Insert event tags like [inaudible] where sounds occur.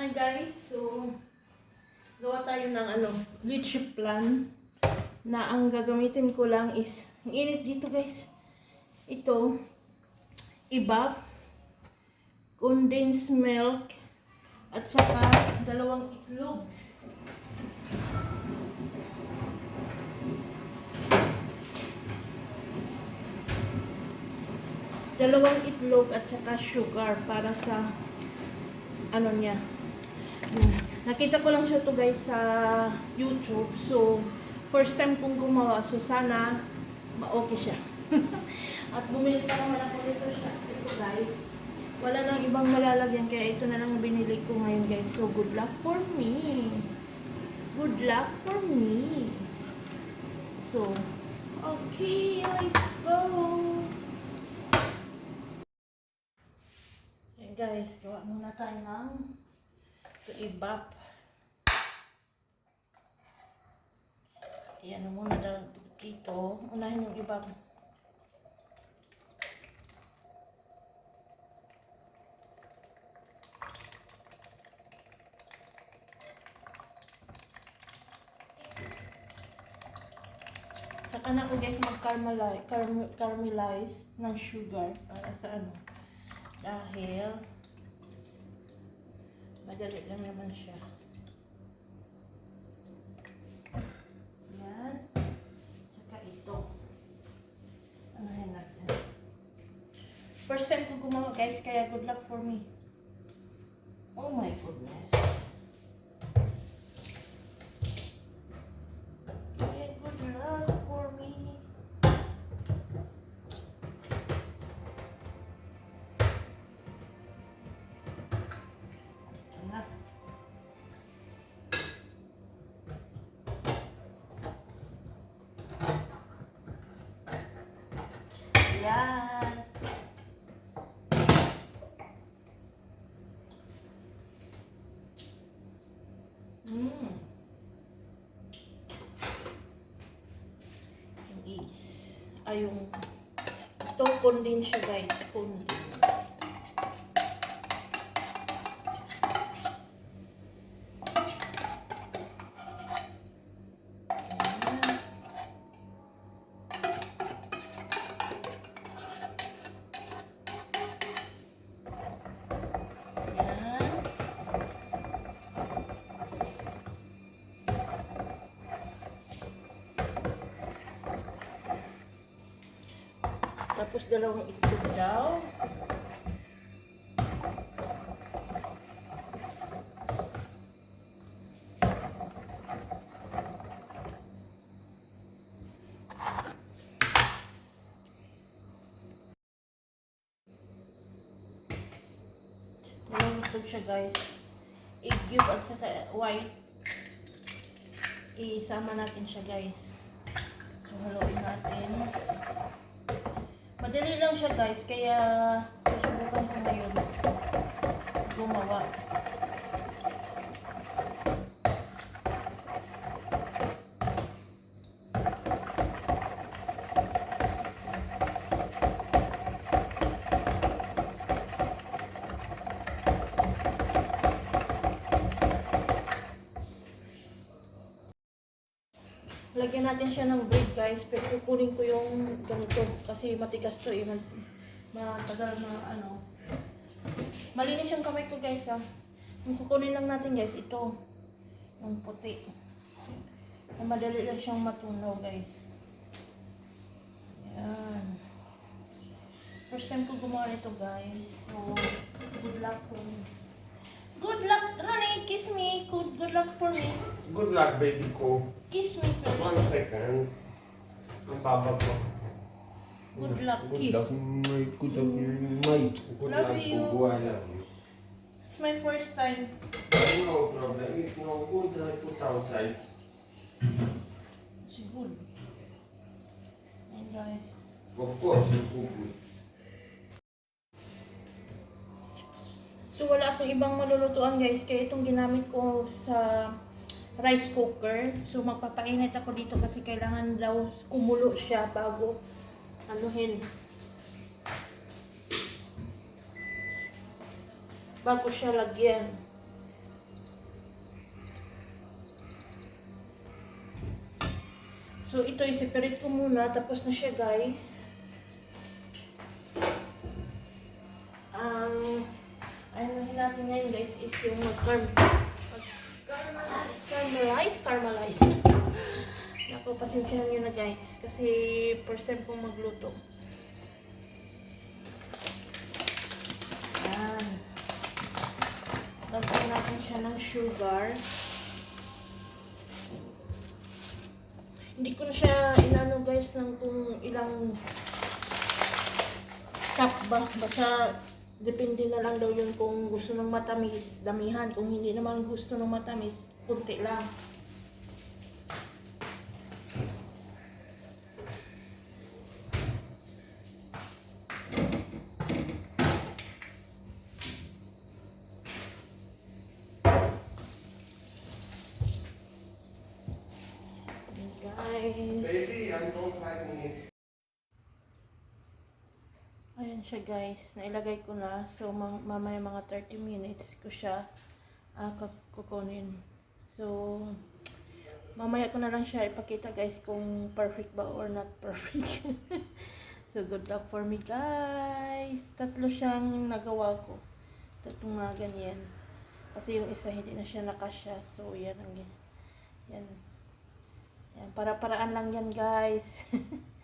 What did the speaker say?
Hi guys, so gawa tayo ng ano, leadership plan na ang gagamitin ko lang is, ang init dito guys, ito, ibab, condensed milk, at saka dalawang itlog. Dalawang itlog at saka sugar para sa ano niya. Hmm. Nakita ko lang siya to guys sa YouTube. So, first time kong gumawa. So, sana ma-okay siya. [laughs] At bumili pa naman ako dito siya. Ito guys. Wala nang ibang malalagyan. Kaya ito na lang binili ko ngayon guys. So, good luck for me. Good luck for me. So, okay. Let's go. Guys, gawa muna tayo ng ito ibap. Ayan na muna daw dito. Unahin yung ibap. Saka na ako guys mag-caramelize caram- caramelize ng sugar para sa ano. Dahil madali lang naman siya. Yan. Tsaka ito. Anahin natin. First time ko gumawa guys, kaya good luck for me. Oh my goodness. Ay yung, ito condense siya guys, condense. Tapos dalawang itlog daw. Dalawang itlog siya guys. Egg yolk at saka white. Isama natin siya guys. So haluin natin. Lang siya guys, kaya susubukan ko ngayon gumawa. Lagyan natin siya ng bread guys, pero kukunin ko yung ganito kasi matigas to eh. Matagal na ano. Malinis yung kamay ko guys ha. Yung kukunin lang natin guys, ito. Yung puti. Madali lang siyang matunaw guys. Yan. First time ko gumawa nito guys. So, good luck me. Good luck, luck for me. Good luck, baby ko. Kiss me first. One second. Ang baba ko. Good luck, Good kiss. luck, my good luck, my. Good Love luck, you. Bubu. I love you. It's my first time. No problem. If no good, I put outside. It's good. And guys, Of course, you cook good. So, wala akong ibang malulutuan guys. Kaya itong ginamit ko sa rice cooker. So, magpapainit ako dito kasi kailangan daw kumulo siya bago anuhin. Bago siya lagyan. So, ito, i-separate ko muna. Tapos na siya, guys. Ang... Um, ano natin ngayon, guys, is yung mag-carm. Mag-caramelize, caramelize, caramelize. [laughs] Naku, pasensyahan nyo na, guys. Kasi, first time kong magluto. Yan. Lagyan natin siya ng sugar. Hindi ko na siya inano guys ng kung ilang cup ba. Basta depende na lang daw yun kung gusto ng matamis, damihan. Kung hindi naman gusto ng matamis, kunti lang. Guys. Baby, I'm not fighting it. Ayan siya guys, nailagay ko na. So ma- mamaya mga 30 minutes ko siya uh, kukunin. So mamaya ko na lang siya ipakita guys kung perfect ba or not perfect. [laughs] so good luck for me guys. Tatlo siyang nagawa ko. Tatlong mga ganyan. Kasi yung isa hindi na siya nakasya. So yan ang. Yan. Yan, para-paraan lang yan guys. [laughs]